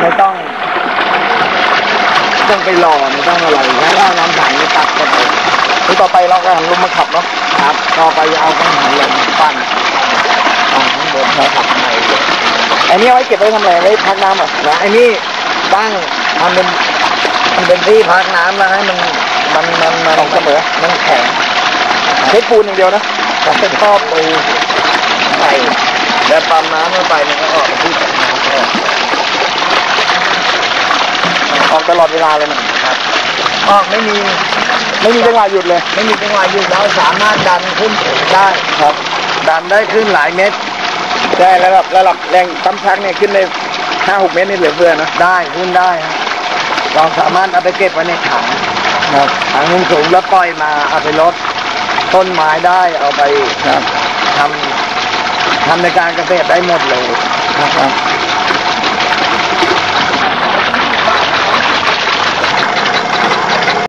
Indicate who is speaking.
Speaker 1: ไม่ต้องไม่ต้องไปรอไม่ต้องอะไรแล้วก็เอาน้ำถังนี่ตัดกันเอง
Speaker 2: นี่ต่อไปเราก็หันลมมาขับเนาะ
Speaker 1: ครับ ต่อไปเอากังหันลมปั้นเอาข้างบนเขาขับในเลย
Speaker 2: อันนี้เอาไว้เก็บไว้ทำอะไรไว้พักน้ำเหรอะ
Speaker 1: แล้วไอ้นี่ตั้งทำเป็นมันเป็นที่พักน้ำแล้วให้มันมันมันมัน
Speaker 2: ของเสมอ
Speaker 1: มันแข็ง
Speaker 2: ใช้ปูนอย่างเดียวนะ
Speaker 1: แต่เป็นท่อปูใส่แล้วปั๊มน้ำเข้าไปมันก็ออกเป็นที่ตักน้ำออก
Speaker 2: ออก ตลอดเวลาเลยนะครับ
Speaker 1: ออกไม่มี
Speaker 2: ไม่มีจังหวะหยุดเลย
Speaker 1: ไม่มีจังหวะหยุดเราสามารถดันขึ้นสูงได้
Speaker 2: ครับ
Speaker 1: ดันได้ขึ้นหลายเมตร
Speaker 2: ใช่แล้วแบบระดับแรงปั๊มชักเนี่ยขึ้นในห้าหกเมตรนี่เหลือเฟือนะ
Speaker 1: ได้ขึ้นได้ครับเราสามารถเอาไปเก็บไว้ในถัง
Speaker 2: ครับ
Speaker 1: ถังสูงๆแล้วปล่อยมาเอาไปลดต้นไม้ได้เอาไป
Speaker 2: ครับ
Speaker 1: ทำทำในการเกษตรได้หมดเลย
Speaker 2: ครับ